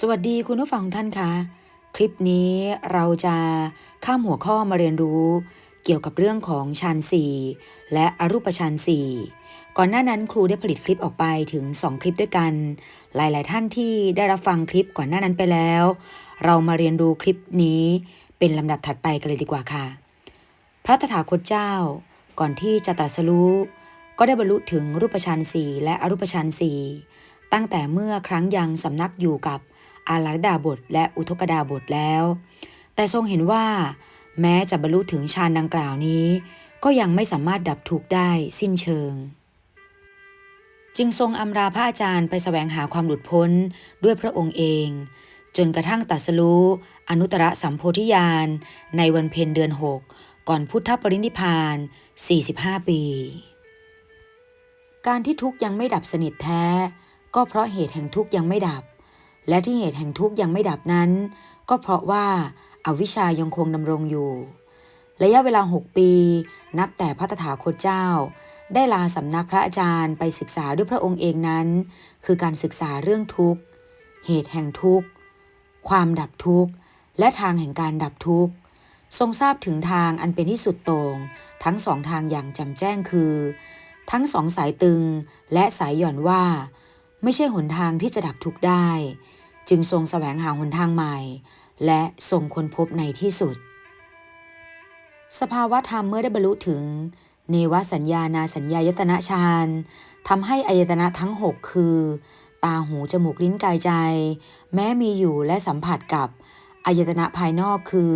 สวัสดีคุณผู้ฟังท่านคะ คลิปนี้เราจะข้ามหัวข้อมาเรียนรู้ เกี่ยวกับเรื่องของฌานสี่และอรูปฌานสี่ก่อนหน้านั้นครูได้ผลิตคลิปออกไปถึง 2 คลิปด้วยกัน หลาย ๆ ท่านที่ได้รับฟังคลิปก่อนหน้านั้นไปแล้ว เรามาเรียนรู้คลิปนี้เป็นลำดับถัดไปกันเลยดีกว่าค่ะ พระตถาคตเจ้า ก่อนที่จะตรัสรู้ก็ได้บรรลุถึงรูปฌานสี่และอรูปฌานสี่ตั้งแต่เมื่อครั้งยังสำนักอยู่กับ อาลาดาบทและอุทกดาบทแล้ว แต่ทรงเห็นว่า แม้จะบรรลุถึงฌานดังกล่าวนี้ ก็ยังไม่สามารถดับทุกข์ได้สิ้นเชิง จึงทรงอำลาพระอาจารย์ไปแสวงหาความหลุดพ้นด้วยพระองค์เอง จนกระทั่งตัสรู้อนุตตรสัมโพธิญาณในวันเพ็ญเดือนหกก่อนพุทธปรินิพาน 45 ปี การที่ทุกข์ยังไม่ดับสนิทแท้ ก็เพราะเหตุแห่งทุกข์ยังไม่ดับ และที่เหตุแห่งทุกข์ยังไม่ดับนั้น ก็เพราะว่าอาวิชายังคงดำรงอยู่ ระยะเวลา 6 ปี นับแต่พระตถาคตเจ้า ได้ลาสำนักพระอาจารย์ไปศึกษาด้วยพระองค์เองนั้น คือการศึกษาเรื่องทุกข์ เหตุแห่งทุกข์ ความดับทุกข์ และทางแห่งการดับทุกข์ ทรงทราบถึงทางอันเป็นที่สุดโต่งทั้งสองทางอย่างจ่มแจ้งคือ ทั้งสองสายตึงและสายหย่อนว่า ไม่ใช่หนทางที่จะดับทุกข์ได้ จึงทรงแสวงหาหนทางใหม่ และทรงค้นพบในที่สุด สภาวะธรรมเมื่อได้บรรลุถึง เนวสัญญานาสัญญายตนะฌานทำให้อายตนะทั้ง 6 คือ ตาหูจมูกลิ้นกายใจ แม้มีอยู่และสัมผัสกับอายตนะภายนอกคือ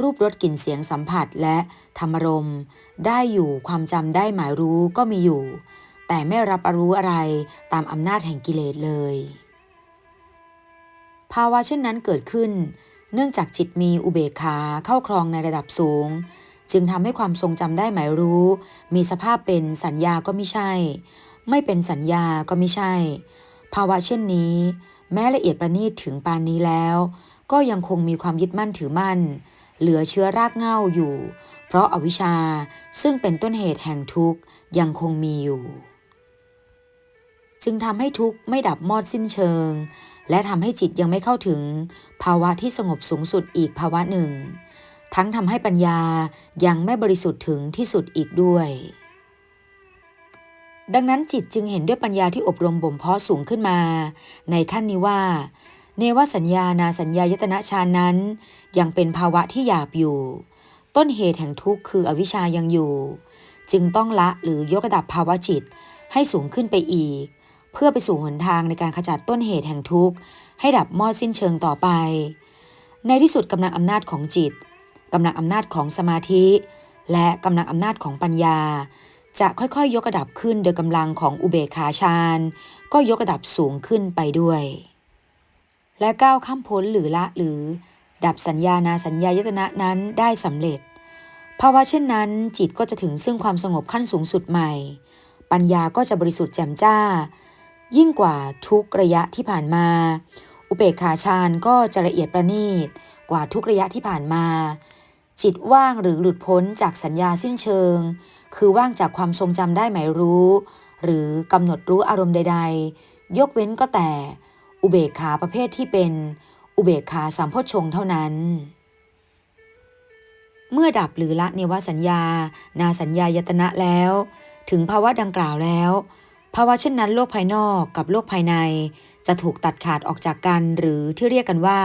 รูปรสกลิ่นเสียงสัมผัสและธรรมรม ได้อยู่ความจำได้หมายรู้ก็มีอยู่ แต่ไม่รับรู้อะไรตามอำนาจแห่งกิเลสเลย ภาวะเช่นนั้นเกิดขึ้น เนื่องจากจิตมีอุเบกขาเข้าครองในระดับสูง จึงทำให้ความทรงจำได้หมายรู้ มีสภาพเป็นสัญญาก็ไม่ใช่ ไม่เป็นสัญญาก็ไม่ใช่ ภาวะเช่นนี้ แม้ละเอียดประณีตถึงปานนี้แล้ว ก็ยังคงมีความยึดมั่นถือมั่น เหลือเชื้อรากเหง้าอยู่ เพราะอาวิชชาซึ่งเป็นต้นเหตุแห่งทุกข์ยังคงมีอยู่ จึงทำให้ทุกข์ไม่ดับมอดสิ้นเชิง และทำให้จิตยังไม่เข้าถึง ภาวะที่สงบสูงสุดอีกภาวะหนึ่ง ทั้งทำให้ปัญญายังไม่บริสุทธิ์ถึงที่สุดอีกด้วย ดังนั้นจิตจึงเห็นด้วยปัญญาที่อบรมบ่มเพาะสูงขึ้นมา ในขั้นนี้ว่า เนวสัญญานาสัญญายตนะฌานนั้น ยังเป็นภาวะที่หยาบอยู่ ต้นเหตุแห่งทุกข์คืออวิชชายังอยู่ จึงต้องละหรือยกระดับภาวะจิตให้สูงขึ้นไปอีก เพื่อไปสู่หนทางในการขจัดต้นเหตุแห่งทุกข์ ให้ดับมอดสิ้นเชิงต่อไป ในที่สุดกำลังอำนาจของจิตกำลังอำนาจของสมาธิ และกำลังอำนาจของปัญญา จะค่อยๆ ยกระดับขึ้นโดยกำลังของอุเบกขาฌานก็ยกระดับสูงขึ้นไปด้วย และก้าวข้ามพ้นหรือละหรือ ดับสัญญานาสัญญายตนะนั้นได้สำเร็จภาวะเช่นนั้น จิตก็จะถึงซึ่งความสงบขั้นสูงสุดใหม่ ปัญญาก็จะบริสุทธิ์แจ่มจ้า ยิ่งกว่าทุกระยะที่ผ่านมา อุเบกขาฌานก็จะละเอียดประณีตกว่าทุกระยะที่ผ่านมา จิตว่างหรือหลุดพ้นจากสัญญาสิ้นเชิง คือว่างจากความทรงจำได้หมายรู้ หรือกำหนดรู้อารมณ์ใด ๆ ยกเว้นก็แต่ อุเบกขาประเภทที่เป็น อุเบกขาสามโพชงเท่านั้นเมื่อดับหรือละเนวสัญญา นาสัญญายตนะแล้ว ถึงภาวะดังกล่าวแล้ว ภาวะเช่นนั้นโลกภายนอกกับโลกภายใน จะถูกตัดขาดออกจากกันหรือที่เรียกกันว่า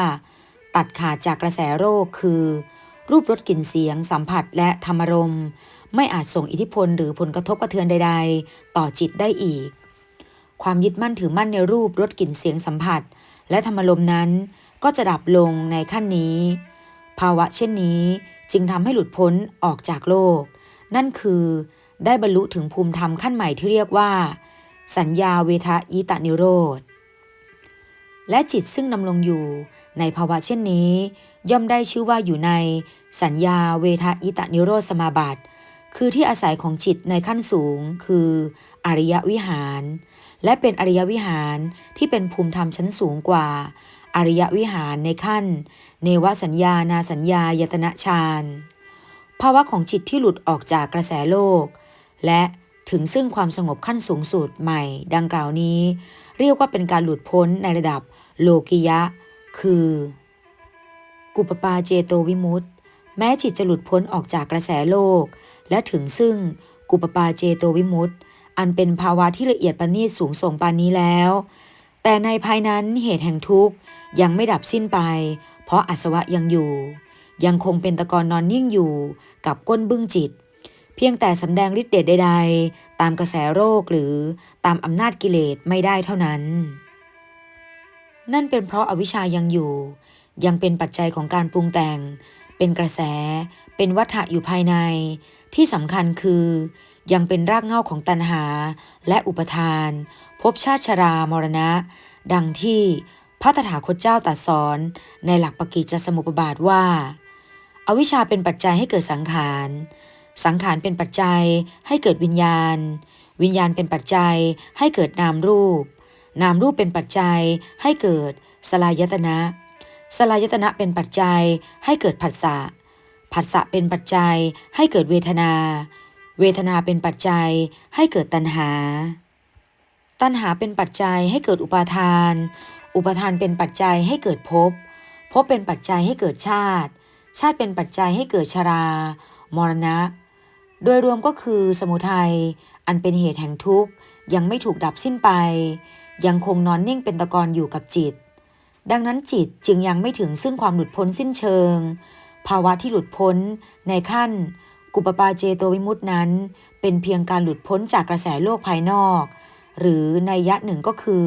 ตัดขาดจากกระแสโรคคือ รูปรสกลิ่นเสียง สัมผัสและธรรมรม ไม่อาจส่งอิทธิพลหรือผลกระทบกระเทือนใด ๆ ต่อจิตได้อีก ความยึดมั่นถือมั่นในรูปรสกลิ่นเสียงสัมผัส และธรรมลมนั้น ก็จะดับลงในขั้นนี้ ภาวะเช่นนี้จึงทำให้หลุดพ้นออกจากโลก นั่นคือ ได้บรรลุถึงภูมิธรรมขั้นใหม่ที่เรียกว่า สัญญาเวทายตานิโรธ และจิตซึ่งดำรงอยู่ในภาวะเช่นนี้ ย่อมได้ชื่อว่าอยู่ในสัญญาเวทายตานิโรธสมาบัติ คือที่อาศัยของจิตในขั้นสูง คืออริยวิหาร และเป็นอริยวิหารที่เป็นภูมิธรรมชั้นสูงกว่า อริยวิหารในขั้น เนวสัญญานาสัญญายตนะฌานภาวะของจิตที่หลุดออกจากกระแสโลก และ ถึงซึ่งความสงบขั้นสูงสุดใหม่ ดังกล่าวนี้ เรียกว่าเป็นการหลุดพ้นในระดับโลกิยะ คือ กุปปาเจโตวิมุตติแม้จิตจะหลุดพ้นออกจากกระแสโลก และถึงซึ่งกุปปาเจโตวิมุตติอันเป็นภาวะที่ละเอียดประณีตสูงส่งปานนี้แล้ว แต่ในภายนั้นเหตุแห่งทุกข์ยังไม่ดับสิ้นไป เพราะอาสวะยังอยู่ ยังคงเป็นตะกอนนอนนิ่งอยู่กับก้นบึ้งจิต พียงแต่สำแดงฤทธิ์เดชใด ๆ ตามกระแสโรคหรือตามอำนาจกิเลสไม่ได้เท่านั้น นั่นเป็นเพราะอาวิชชายังอยู่ ยังเป็นปัจจัยของการปรุงแต่ง เป็นกระแส เป็นวัฏฏะอยู่ภายใน ที่สำคัญคือ ยังเป็นรากเหง้าของตัณหา และอุปทานภพชาติชรามรณะ ดังที่พระตถาคตเจ้าตรัสสอนในหลักปกิจจสมุปบาทว่า อวิชชาเป็นปัจจัยให้เกิดสังขาร สังขารเป็นปัจจัยให้เกิดวิญญาณ วิญญาณเป็นปัจจัยให้เกิดนามรูป นามรูปเป็นปัจจัยให้เกิดสลายตนะ สลายตนะเป็นปัจจัยให้เกิดผัสสะ ผัสสะเป็นปัจจัยให้เกิดเวทนา เวทนาเป็นปัจจัยให้เกิดตัณหา ตัณหาเป็นปัจจัยให้เกิดอุปาทาน อุปาทานเป็นปัจจัยให้เกิดภพ ภพเป็นปัจจัยให้เกิดชาติ ชาติเป็นปัจจัยให้เกิดชรา มรณะ โดยรวมก็คือสมุทัยอันเป็นเหตุแห่งทุกข์ยังไม่ถูกดับสิ้นไป ยังคงนอนนิ่งเป็นตะกอนอยู่กับจิต ดังนั้นจิตจึงยังไม่ถึงซึ่งความหลุดพ้นสิ้นเชิง ภาวะที่หลุดพ้นในขั้น กุปปาเจโตวิมุตตินั้น เป็นเพียงการหลุดพ้นจากกระแสโลกภายนอก หรือในยะหนึ่งก็คือ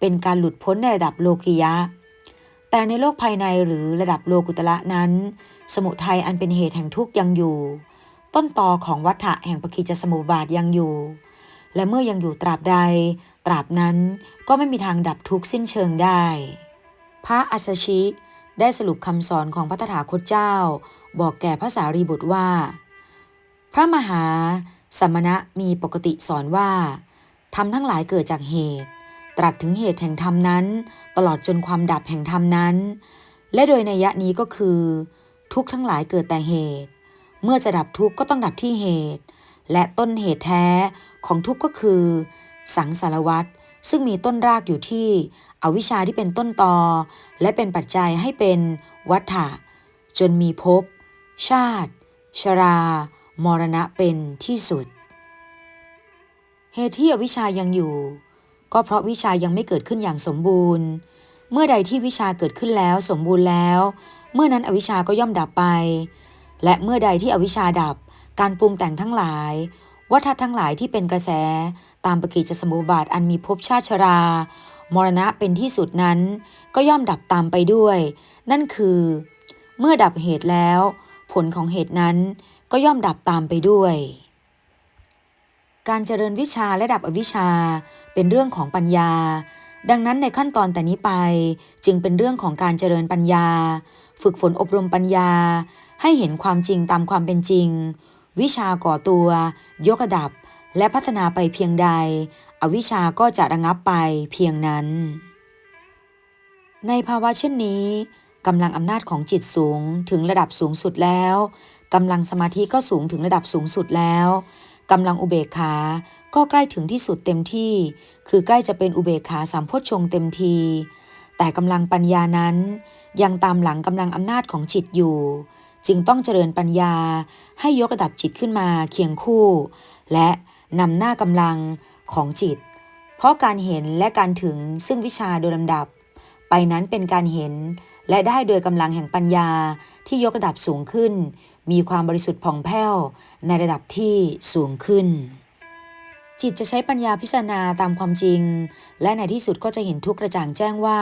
เป็นการหลุดพ้นในระดับโลกิยะ แต่ในโลกภายในหรือระดับโลกุตละนั้น สมุทัยอันเป็นเหตุแห่งทุกข์ยังอยู่ ต้นตอของวัฏะแห่งปกิจสมุปบาทยังอยู่ และเมื่อยังอยู่ตราบใด ตราบนั้นก็ไม่มีทางดับทุกข์สิ้นเชิงได้ พระอัสชิได้สรุปคำสอนของพระตถาคตเจ้า บอกแก่พระสารีบุตรว่า พระมหาสมณะมีปกติสอนว่าธรรมทั้งหลายเกิดจากเหตุ ตรัสถึงเหตุแห่งธรรมนั้น ตลอดจนความดับแห่งธรรมนั้น และโดยในยะนี้ก็คือ ทุกทั้งหลายเกิดแต่เหตุ เมื่อจะดับทุกข์ก็ต้องดับที่เหตุ และต้นเหตุแท้ของทุกข์ก็คือ สังสารวัฏซึ่งมีต้นรากอยู่ที่ อวิชชาที่เป็นต้นตอ และเป็นปัจจัยให้เป็นวัฏฏะจนมีภพชาติ ชรา มรณะเป็นที่สุด เหตุที่อวิชชายังอยู่ ก็เพราะวิชายังไม่เกิดขึ้นอย่างสมบูรณ์ เมื่อใดที่วิชาเกิดขึ้นแล้วสมบูรณ์แล้ว เมื่อนั้นอวิชาก็ย่อมดับไป และเมื่อใดที่อวิชชาดับ การปรุงแต่งทั้งหลาย วัฏทั้งหลายที่เป็นกระแส ตามปกิจจสมุปบาทอันมีภพชาติชรา มรณะเป็นที่สุดนั้น ก็ย่อมดับตามไปด้วย นั่นคือ เมื่อดับเหตุแล้ว ผลของเหตุนั้นก็ย่อมดับตามไปด้วย การเจริญวิชาและดับอวิชชาเป็นเรื่องของปัญญา ดังนั้นในขั้นตอนแต่นี้ไป จึงเป็นเรื่องของการเจริญปัญญา ฝึกฝนอบรมปัญญา ให้เห็นความจริงตามความเป็นจริง วิชาก่อตัว ยกระดับ และพัฒนาไปเพียงใด อวิชาก็จะระงับไปเพียงนั้น ในภาวะเช่นนี้กำลังอำนาจของจิตสูงถึงระดับสูงสุดแล้วกำลังสมาธิก็สูงถึงระดับสูงสุดแล้ว กำลังอุเบกขา ก็ใกล้ถึงที่สุดเต็มที่ คือใกล้จะเป็นอุเบกขาสามพชงเต็มที แต่กำลังปัญญานั้น ยังตามหลังกำลังอำนาจของจิตอยู่ จึงต้องเจริญปัญญาให้ยกระดับจิตขึ้นมาเคียงคู่ และนำหน้ากำลังของจิต เพราะการเห็นและการถึงซึ่งวิชาโดยลำดับ ไปนั้นเป็นการเห็นและได้โดยกำลังแห่งปัญญาที่ยกระดับสูงขึ้น มีความบริสุทธิ์ผ่องแผ้วในระดับที่สูงขึ้น จิตจะใช้ปัญญาพิจารณาตามความจริง และในที่สุดก็จะเห็นทุกกระจ่างแจ้งว่า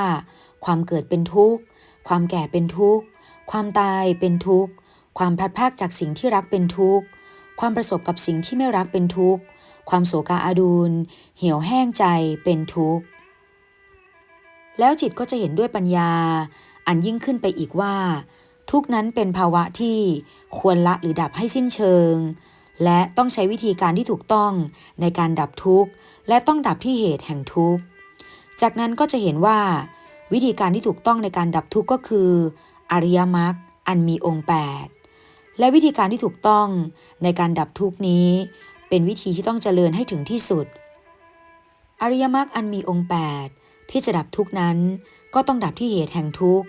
ความเกิดเป็นทุกข์ ความแก่เป็นทุกข์ ความตายเป็นทุกข์ ความพลัดพรากจากสิ่งที่รักเป็นทุกข์ ความประสบกับสิ่งที่ไม่รักเป็นทุกข์ ความโศกาอาดูลเหี่ยวแห้งใจเป็นทุกข์ แล้วจิตก็จะเห็นด้วยปัญญาอันยิ่งขึ้นไปอีกว่า ทุกนั้นเป็นภาวะที่ควรละหรือดับให้สิ้นเชิง และต้องใช้วิธีการที่ถูกต้องในการดับทุกข์ และต้องดับที่เหตุแห่งทุกข์ จากนั้นก็จะเห็นว่า วิธีการที่ถูกต้องในการดับทุกข์ก็คือ อริยมรรคอันมีองค์ 8 และวิธีการที่ถูกต้องในการดับทุกข์นี้ เป็นวิธีที่ต้องเจริญให้ถึงที่สุด อริยมรรคอันมีองค์ 8 ที่จะดับทุกข์นั้นก็ต้องดับที่เหตุแห่งทุกข์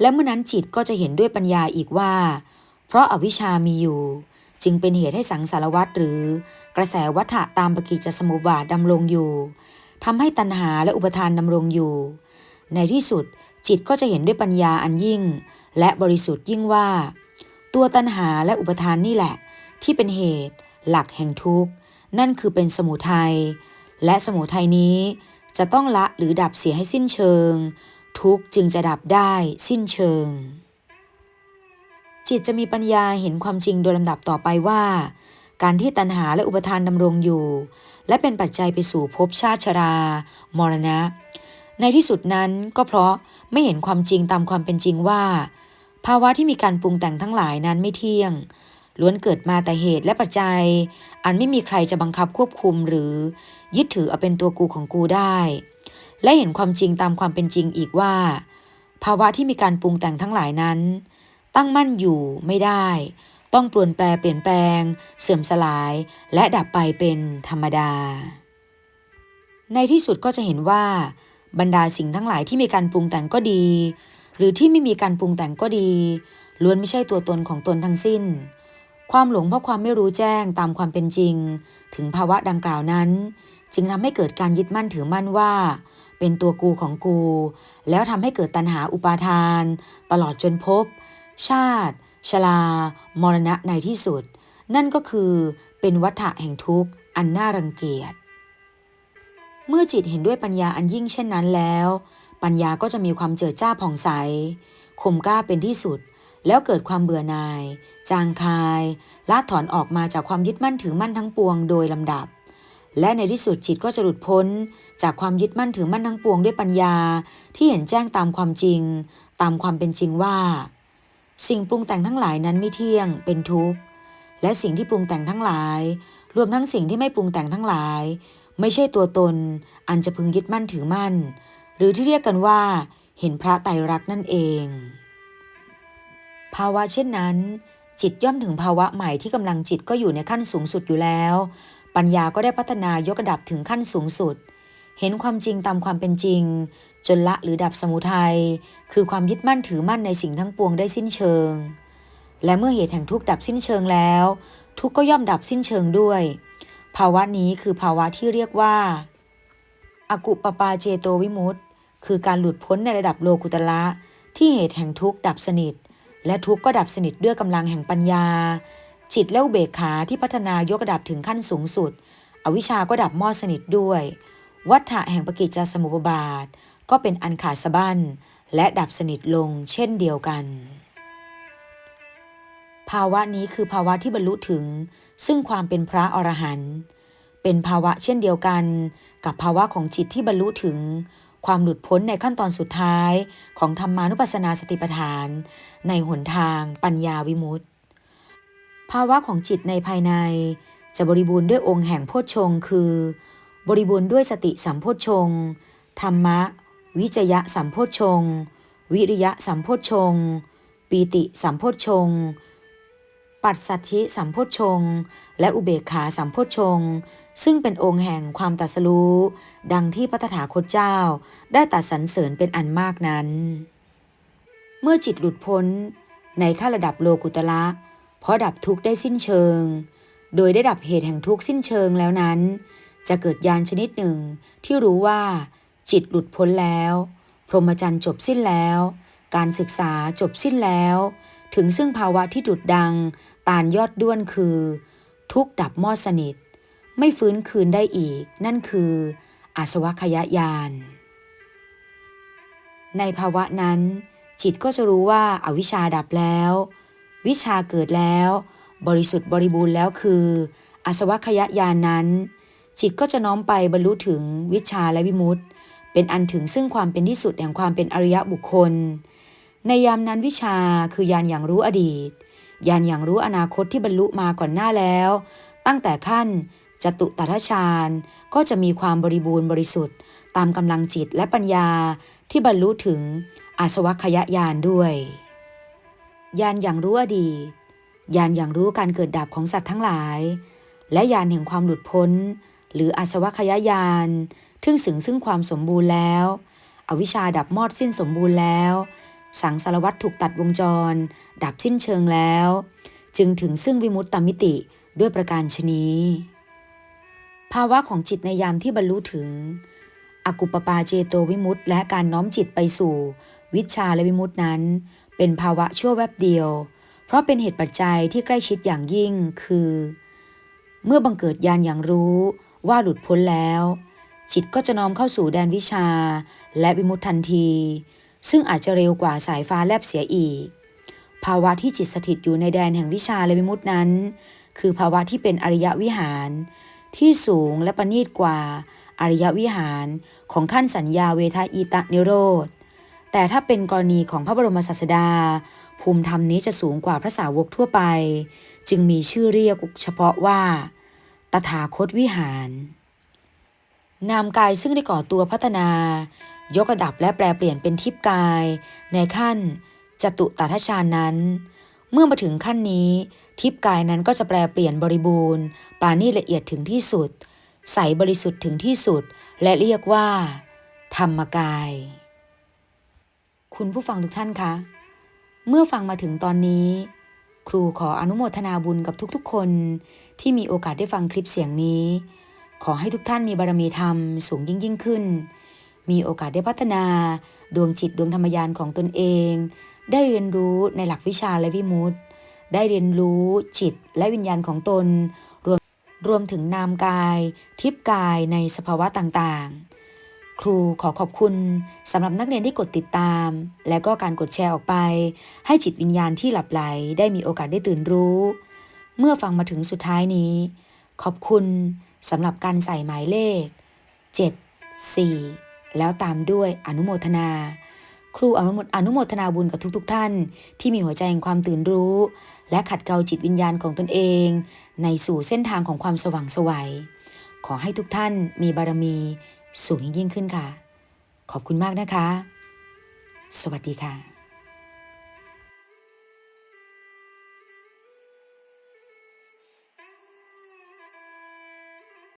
และเมื่อนั้นจิตก็จะเห็นด้วยปัญญาอีกว่า เพราะอาวิชชามีอยู่ จึงเป็นเหตุให้สังสารวัฏหรือ กระแสวัฏะตามปกิจจสมุปบาทดำรงอยู่ทำให้ตัณหาและอุปทานดำรงอยู่ ในที่สุดจิตก็จะเห็นด้วยปัญญาอันยิ่ง และบริสุทธิ์ยิ่งว่า ตัวตัณหาและอุปทานนี่แหละ ที่เป็นเหตุ หลักแห่งทุกข์ นั่นคือเป็นสมุทัยและสมุทัยนี้จะต้องละหรือดับเสียให้สิ้นเชิง ทุกข์จึงจะดับได้สิ้นเชิง จิตจะมีปัญญาเห็นความจริงโดยลำดับต่อไปว่า การที่ตัณหาและอุปทานดำรงอยู่ และเป็นปัจจัยไปสู่ภพชาติชรา มรณะ ในที่สุดนั้นก็เพราะไม่เห็นความจริงตามความเป็นจริงว่า ภาวะที่มีการปรุงแต่งทั้งหลายนั้นไม่เที่ยง ล้วนเกิดมาแต่เหตุและปัจจัย อันไม่มีใครจะบังคับควบคุมหรือ ยึดถือเอาเป็นตัวกูของกูได้ และเห็นความจริงตามความเป็นจริงอีกว่า ภาวะที่มีการปรุงแต่งทั้งหลายนั้น ตั้งมั่นอยู่ไม่ได้ ต้องปรวนแปรเปลี่ยนแปลง เสื่อมสลาย และดับไปเป็นธรรมดา ในที่สุดก็จะเห็นว่า บรรดาสิ่งทั้งหลายที่มีการปรุงแต่งก็ดี หรือที่ไม่มีการปรุงแต่งก็ดีล้วนไม่ใช่ตัวตนของตนทั้งสิ้น ความหลงเพราะความไม่รู้แจ้งตามความเป็นจริง ถึงภาวะดังกล่าวนั้น จึงทำให้เกิดการยึดมั่นถือมั่นว่า เป็นตัวกูของกู แล้วทำให้เกิดตัณหาอุปาทาน ตลอดจนพบ ชาติ ชรามรณะในที่สุด นั่นก็คือเป็นวัฏฏะแห่งทุกข์อันน่ารังเกียจ เมื่อจิตเห็นด้วยปัญญาอันยิ่งเช่นนั้นแล้ว ปัญญาก็จะมีความเจิดจ้าผ่องใสคมกล้าเป็นที่สุด แล้วเกิดความเบื่อหน่าย จางคายละถอนออกมาจากความยึดมั่นถือมั่นทั้งปวงโดยลำดับ และในที่สุดจิตก็จะหลุดพ้น จากความยึดมั่นถือมั่นทั้งปวงด้วยปัญญาที่เห็นแจ้งตามความจริง ตามความเป็นจริงว่า สิ่งปรุงแต่งทั้งหลายนั้นไม่เที่ยงเป็นทุกข์ และสิ่งที่ปรุงแต่งทั้งหลาย รวมทั้งสิ่งที่ไม่ปรุงแต่งทั้งหลาย ไม่ใช่ตัวตน อันจะพึงยึดมั่นถือมั่น หรือที่เรียกกันว่า เห็นพระไตรลักษณ์นั่นเอง ภาวะเช่นนั้น จิตย่อมถึงภาวะใหม่ที่กำลังจิตก็อยู่ในขั้นสูงสุดอยู่แล้ว ปัญญาก็ได้พัฒนายกระดับถึงขั้นสูงสุด เห็นความจริงตามความเป็นจริง จนละหรือดับสมุทัยคือความยึดมั่นถือมั่นในสิ่งทั้งปวงได้สิ้นเชิง และเมื่อเหตุแห่งทุกข์ดับสิ้นเชิงแล้ว ทุกข์ก็ย่อมดับสิ้นเชิงด้วย ภาวะนี้คือภาวะที่เรียกว่าอากุปปาเจโตวิมุตต์คือการหลุดพ้นในระดับโลกุตละที่เหตุแห่งทุกข์ดับสนิท และทุกข์ก็ดับสนิทด้วยกำลังแห่งปัญญา จิตและอุเบกขาที่พัฒนายกระดับถึงขั้นสูงสุด อวิชชาก็ดับมอดสนิทด้วย วัฏฏะแห่งปกิจจสมุปบาท ก็เป็นอันขาดสะบั้นและดับสนิทลงเช่นเดียวกัน ภาวะนี้คือภาวะที่บรรลุถึง ซึ่งความเป็นพระอรหันต์เป็นภาวะเช่นเดียวกัน กับภาวะของจิตที่บรรลุถึง ความหลุดพ้นในขั้นตอนสุดท้ายของธรรมานุปัสสนาสติปัฏฐาน ในหนทางปัญญาวิมุตติ ภาวะของจิตในภายใน จะบริบูรณ์ด้วยองค์แห่งโพชฌงค์คือ บริบูรณ์ด้วยสติสัมโพชฌงธรรมะ วิจยะสัมโพชฌงวิริยะสัมโพชฌงปีติสัมโพชฌง ปัสสัทธิสัมโพชฌงค์และอุเบกขาสัมโพชฌงค์ซึ่งเป็นองค์แห่งความตัสรู้ ดังที่พระตถาคตเจ้า ได้ตรัสสรรเสริญเป็นอันมากนั้น เมื่อจิตหลุดพ้น ในขั้นระดับโลกุตละ เพราะดับทุกข์ได้สิ้นเชิง โดยได้ดับเหตุแห่งทุกข์สิ้นเชิงแล้วนั้น จะเกิดญาณชนิดหนึ่งที่รู้ว่า จิตหลุดพ้นแล้ว พรหมจรรย์จบสิ้นแล้ว การศึกษาจบสิ้นแล้ว ถึงซึ่งภาวะที่ดุดดัง ตานยอดด้วนคือ ทุกดับมอดสนิท ไม่ฟื้นคืนได้อีก นั่นคืออาสวะขยายานในภาวะนั้น จิตก็จะรู้ว่าอาวิชชาดับแล้ว วิชาเกิดแล้ว บริสุทธิ์บริบูรณ์แล้วคืออาสวะขยายานนั้น จิตก็จะน้อมไปบรรลุถึงวิชาและวิมุตติเป็นอันถึงซึ่งความเป็นที่สุดแห่งความเป็นอริยบุคคล ในยามนั้นวิชาคือยานอย่างรู้อดีต ยานอย่างรู้อนาคตที่บรรลุมาก่อนหน้าแล้ว ตั้งแต่ขั้นจตุตถฌานก็จะมีความบริบูรณ์บริสุทธิ์ ตามกำลังจิตและปัญญาที่บรรลุถึงอาสวัคยญาณด้วยญาณอย่างรู้อดีตญาณอย่างรู้การเกิดดับของสัตว์ทั้งหลาย และญาณแห่งความหลุดพ้น หรืออาสวัคยญาณทึ่งสึงซึ่งความสมบูรณ์แล้ว อวิชชาดับมอดสิ้นสมบูรณ์แล้ว สังสารวัตรถูกตัดวงจร ดับสิ้นเชิงแล้ว จึงถึงซึ่งวิมุตตมิติด้วยประการชนีภาวะของจิตในยามที่บรรลุถึง อกุปปาเจโตวิมุตตและการน้อมจิตไปสู่ วิชาและวิมุตตนั้น เป็นภาวะชั่วแวบเดียว เพราะเป็นเหตุปัจจัยที่ใกล้ชิดอย่างยิ่งคือ เมื่อบังเกิดญาณอย่างรู้ว่าหลุดพ้นแล้ว จิตก็จะน้อมเข้าสู่แดนวิชาและวิมุตตทันที ซึ่งอาจจะเร็วกว่าสายฟ้าแลบเสียอีก ภาวะที่จิตสถิตอยู่ในแดนแห่งวิชาและวิมุตินั้น คือภาวะที่เป็นอริยวิหาร ที่สูงและประณีตกว่า อริยวิหารของขั้นสัญญาเวทายตะนิโรธ แต่ถ้าเป็นกรณีของพระบรมศาสดา ภูมิธรรมนี้จะสูงกว่าพระสาวกทั่วไป จึงมีชื่อเรียกเฉพาะว่า ตถาคตวิหารนามกายซึ่งได้ก่อตัวพัฒนา ยกระดับและแปลเปลี่ยนเป็นทิพย์กาย ในขั้นจตุตถฌานนั้น เมื่อมาถึงขั้นนี้ ทิพย์กายนั้นก็จะแปลเปลี่ยนบริบูรณ์ปราณีละเอียดถึงที่สุด ใสบริสุทธิ์ถึงที่สุด และเรียกว่า ธรรมกาย คุณผู้ฟังทุกท่านคะ เมื่อฟังมาถึงตอนนี้ ครูขออนุโมทนาบุญกับทุกๆ คน ที่มีโอกาสได้ฟังคลิปเสียงนี้ ขอให้ทุกท่านมีบารมีธรรมสูงยิ่งยิ่งขึ้น มีโอกาสได้พัฒนา ดวงจิตดวงธรรมยานของตนเอง ได้เรียนรู้ในหลักวิชาและวิมุตติ ได้เรียนรู้จิตและวิญญาณของตน รวมรวมถึงนามกาย ทิพย์กายในสภาวะต่างๆ ครูขอขอบคุณสำหรับนักเรียนที่กดติดตาม และก็การกดแชร์ออกไป ให้จิตวิญญาณที่หลับไหล ได้มีโอกาสได้ตื่นรู้ เมื่อฟังมาถึงสุดท้ายนี้ ขอบคุณสำหรับการใส่หมายเลข 7 4 แล้วตามด้วยอนุโมทนา ครูอนุโมอนุโมทนาบุญกับทุกๆทท่าน ที่มีหัวใจแห่งความตื่นรู้ และขัดเกลาจิตวิญญาณของตนเอง ในสู่เส้นทางของความสว่างสวัย ขอให้ทุกท่านมีบารมีสูงยิ่งขึ้นค่ะ ขอบคุณมากนะคะ สวัสดีค่ะ